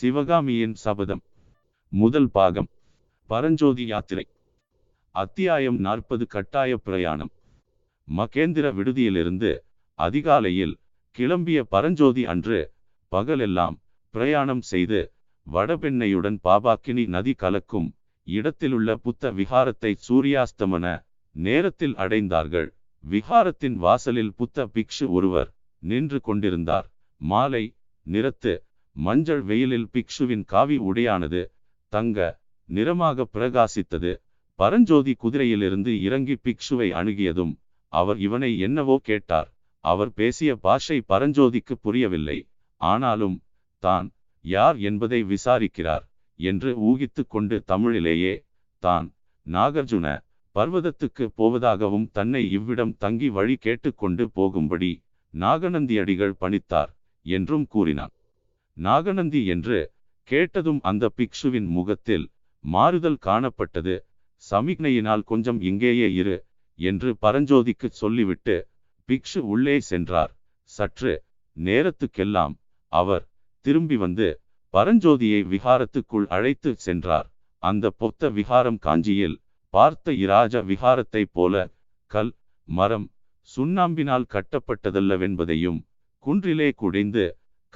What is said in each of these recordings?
சிவகாமியின் சபதம். முதல் பாகம். பரஞ்சோதி யாத்திரை. அத்தியாயம் நாற்பது கட்டாய பிரயாணம். மகேந்திர விடுதியிலிருந்து அதிகாலையில் கிளம்பிய பரஞ்சோதி அன்று பகலெல்லாம் பிரயாணம் செய்து வடபெண்ணையுடன் பாபாக்கினி நதி கலக்கும் இடத்திலுள்ள புத்த விகாரத்தை சூரியாஸ்தமன நேரத்தில் அடைந்தார்கள். விகாரத்தின் வாசலில் புத்த பிக்ஷு ஒருவர் நின்று கொண்டிருந்தார். மாலை நிறத்து மஞ்சள் வெயிலில் பிக்ஷுவின் காவி உடையானது தங்க நிறமாக பிரகாசித்தது. பரஞ்சோதி குதிரையிலிருந்து இறங்கி பிக்ஷுவை அணுகியதும் அவர் இவனை என்னவோ கேட்டார். அவர் பேசிய பாஷை பரஞ்சோதிக்கு புரியவில்லை. ஆனாலும் தான் யார் என்பதை விசாரிக்கிறார் என்று ஊகித்து கொண்டு தமிழிலேயே தான் நாகார்ஜுன பர்வதத்துக்கு போவதாகவும் தன்னை இவ்விடம் தங்கி வழி கேட்டுக்கொண்டு போகும்படி நாகநந்தியடிகள் பணித்தார் என்றும் கூறினான். நாகநந்தி என்று கேட்டதும் அந்த பிக்ஷுவின் முகத்தில் மாறுதல் காணப்பட்டது. சமிக்னையினால் கொஞ்சம் இங்கேயே இரு என்று பரஞ்சோதிக்கு சொல்லிவிட்டு பிக்ஷு உள்ளே சென்றார். சற்று நேரத்துக்கெல்லாம் அவர் திரும்பி வந்து பரஞ்சோதியை விகாரத்துக்குள் அழைத்து சென்றார். அந்த பொத்த விகாரம் காஞ்சியில் பார்த்த இராஜ விகாரத்தைப் போல கல் மரம் சுண்ணாம்பினால் கட்டப்பட்டதல்லவென்பதையும் குன்றிலே குடைந்து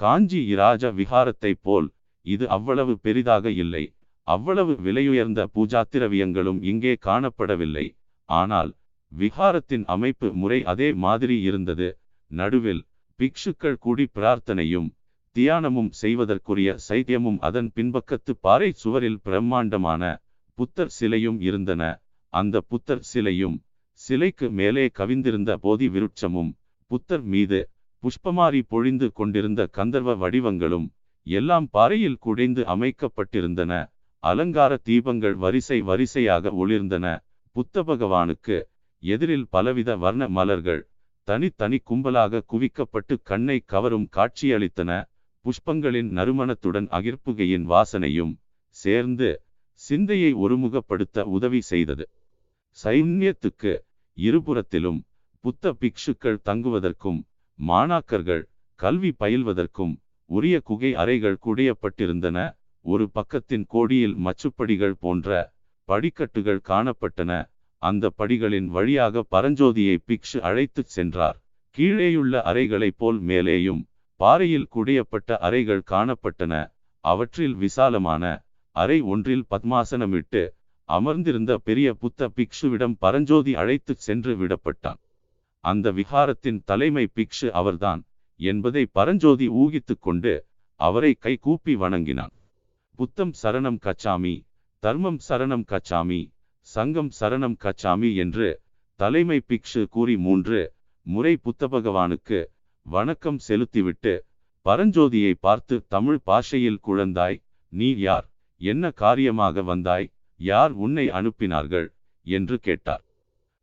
காஞ்சி இராஜ விகாரத்தைப் போல் இது அவ்வளவு பெரிதாக இல்லை. அவ்வளவு விலையுயர்ந்த பூஜாத்திரவியங்களும் இங்கே காணப்படவில்லை. ஆனால் விகாரத்தின் அமைப்பு முறை அதே மாதிரி இருந்தது. நடுவில் பிக்ஷுக்கள் கூடி பிரார்த்தனையும் தியானமும் செய்வதற்குரிய சைத்தியமும் அதன் பின்பக்கத்து பாறை சுவரில் பிரம்மாண்டமான புத்தர் சிலையும் இருந்தன. அந்த புத்தர் சிலையும் சிலைக்கு மேலே கவிந்திருந்த போதி விருட்சமும் புத்தர் மீது புஷ்பமாரி பொழிந்து கொண்டிருந்த கந்தர்வ வடிவங்களும் எல்லாம் பாறையில் குடைந்து அமைக்கப்பட்டிருந்தன. அலங்கார தீபங்கள் வரிசை வரிசையாக ஒளிர்ந்தன. புத்த பகவானுக்கு எதிரில் பலவித வர்ண மலர்கள் தனித்தனி கும்பலாக குவிக்கப்பட்டு கண்ணை கவரும் காட்சியளித்தன. புஷ்பங்களின் நறுமணத்துடன் அகிர்ப்புகையின் வாசனையும் சேர்ந்து சிந்தையை ஒருமுகப்படுத்த உதவி செய்தது. சைன்யத்துக்கு இருபுறத்திலும் புத்த பிக்ஷுக்கள் தங்குவதற்கும் மாணாக்கர்கள் கல்வி பயில்வதற்கும் உரிய குகை அறைகள் குடையப்பட்டிருந்தன. ஒரு பக்கத்தின் கோடியில் மச்சுப்படிகள் போன்ற படிக்கட்டுகள் காணப்பட்டன. அந்த படிகளின் வழியாக பரஞ்சோதியை பிக்ஷு அழைத்துச் சென்றார். கீழேயுள்ள அறைகளைப் போல் மேலேயும் பாறையில் குடையப்பட்ட அறைகள் காணப்பட்டன. அவற்றில் விசாலமான அறை ஒன்றில் பத்மாசனமிட்டு அமர்ந்திருந்த பெரிய புத்த பிக்ஷுவிடம் பரஞ்சோதி அழைத்துச் சென்று விடப்பட்டான். அந்த விகாரத்தின் தலைமை பிக்ஷு அவர்தான் என்பதை பரஞ்சோதி ஊகித்து கொண்டு அவரை கை கூப்பி வணங்கினான். புத்தம் சரணம் கச்சாமி தர்மம் சரணம் கச்சாமி சங்கம் சரணம் கச்சாமி என்று தலைமை பிக்ஷு கூறி மூன்று முறை புத்த பகவானுக்கு வணக்கம் செலுத்திவிட்டு பரஞ்சோதியை பார்த்து தமிழ் பாஷையில் குழந்தாய் நீ யார்? என்ன காரியமாக வந்தாய்? யார் உன்னை அனுப்பினார்கள்? என்று கேட்டார்.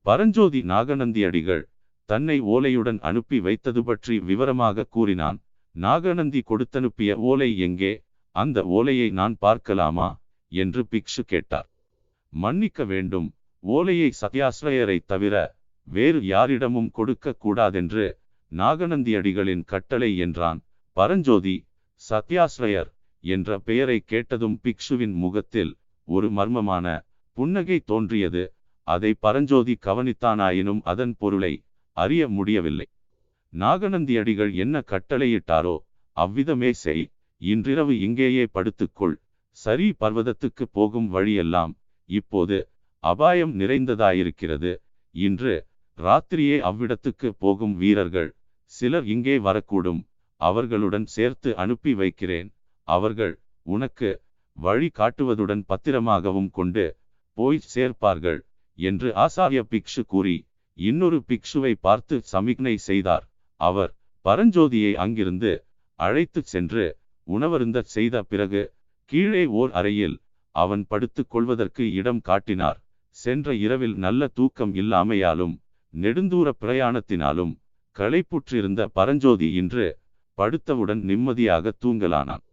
பரஞ்சோதி நாகநந்தியடிகள் தன்னை ஓலையுடன் அனுப்பி வைத்தது பற்றி விவரமாக கூறினான். நாகநந்தி கொடுத்தனுப்பிய ஓலை எங்கே? அந்த ஓலையை நான் பார்க்கலாமா? என்று பிக்ஷு கேட்டார். மன்னிக்க வேண்டும். ஓலையை சத்யாஸ்ரயரை தவிர வேறு யாரிடமும் கொடுக்க கூடாதென்று நாகநந்தியடிகளின் கட்டளை என்றான். பரஞ்சோதி சத்யாஸ்ரயர் என்ற பெயரை கேட்டதும் பிக்ஷுவின் முகத்தில் ஒரு மர்மமான புன்னகை தோன்றியது. அதை பரஞ்சோதி கவனித்தானாயினும் அதன் பொருளை அறிய முடியவில்லை. நாகநந்தியடிகள் என்ன கட்டளையிட்டாரோ அவ்விதமே செய். இன்றிரவு இங்கேயே படுத்துக்கொள். சரி பர்வதத்துக்கு போகும் வழியெல்லாம் இப்போது அபாயம் நிறைந்ததாயிருக்கிறது. இன்று ராத்திரியே அவ்விடத்துக்கு போகும் வீரர்கள் சிலர் இங்கே வரக்கூடும். அவர்களுடன் சேர்த்து அனுப்பி வைக்கிறேன். அவர்கள் உனக்கு வழி காட்டுவதுடன் பத்திரமாகவும் கொண்டு போய் சேர்ப்பார்கள் என்று ஆசாரிய பிக்ஷு கூறி இன்னொரு பிக்ஷுவை பார்த்து சமிக்னை செய்தார். அவர் பரஞ்சோதியை அங்கிருந்து அழைத்து சென்று உணவருந்த செய்த பிறகு கீழே ஓர் அறையில் அவன் படுத்துக் கொள்வதற்கு இடம் காட்டினார். சென்ற இரவில் நல்ல தூக்கம் இல்லாமையாலும் நெடுந்தூர பிரயாணத்தினாலும் களைப்புற்றிருந்த பரஞ்சோதி இன்று படுத்தவுடன் நிம்மதியாக தூங்கலானான்.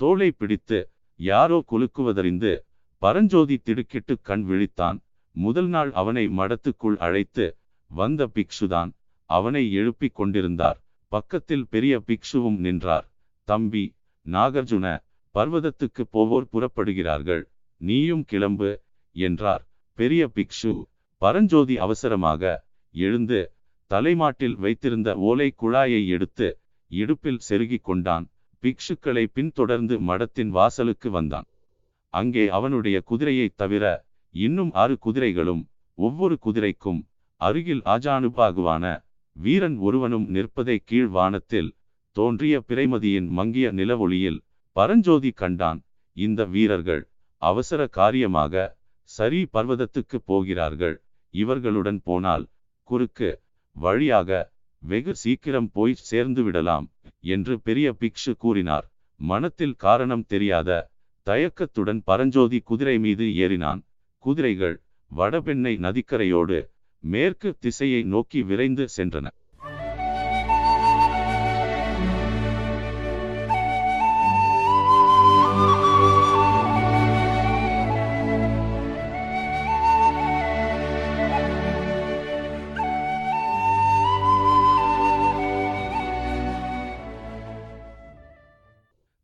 தோளை பிடித்து யாரோ குலுக்குவதறிந்து பரஞ்சோதி திடுக்கிட்டு கண் விழித்தான். முதல் நாள் அவனை மடத்துக்குள் அழைத்து வந்த பிக்ஷுதான். அவனை எழுப்பிக் கொண்டிருந்தார். பக்கத்தில் பெரிய பிக்ஷுவும் நின்றார். தம்பி நாகார்ஜுன பர்வதத்துக்கு போவோர் புறப்படுகிறார்கள். நீயும் கிளம்பு என்றார். பெரிய பிக்ஷு பரஞ்சோதி அவசரமாக எழுந்து தலைமாட்டில் வைத்திருந்த ஓலை குழாயை எடுத்து இடுப்பில் செருகிக் கொண்டான். பிக்ஷுக்களை பின்தொடர்ந்து மடத்தின் வாசலுக்கு வந்தான். அங்கே அவனுடைய குதிரையைத் தவிர இன்னும் ஆறு குதிரைகளும் ஒவ்வொரு குதிரைக்கும் அருகில் ஆஜானுபாகுவான வீரன் ஒருவனும் நிற்பதை கீழ் வானத்தில் தோன்றிய பிறைமதியின் மங்கிய நிலவொளியில் பரஞ்சோதி கண்டான் இந்த வீரர்கள் அவசர காரியமாக சரி பர்வதத்துக்கு போகிறார்கள். இவர்களுடன் போனால் குறுக்கு வழியாக வெகு சீக்கிரம் போய் சேர்ந்து விடலாம் என்று பெரிய பிக்ஷு கூறினார். மனத்தில் காரணம் தெரியாத தயக்கத்துடன் பரஞ்சோதி குதிரை மீது ஏறினான். குதிரைகள் வடபெண்ணை நதிக்கரையோடு மேற்கு திசையை நோக்கி விரைந்து சென்றன.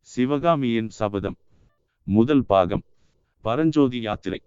சிவகாமியின் சபதம் முதல் பாகம் பரஞ்சோதி யாத்திரை.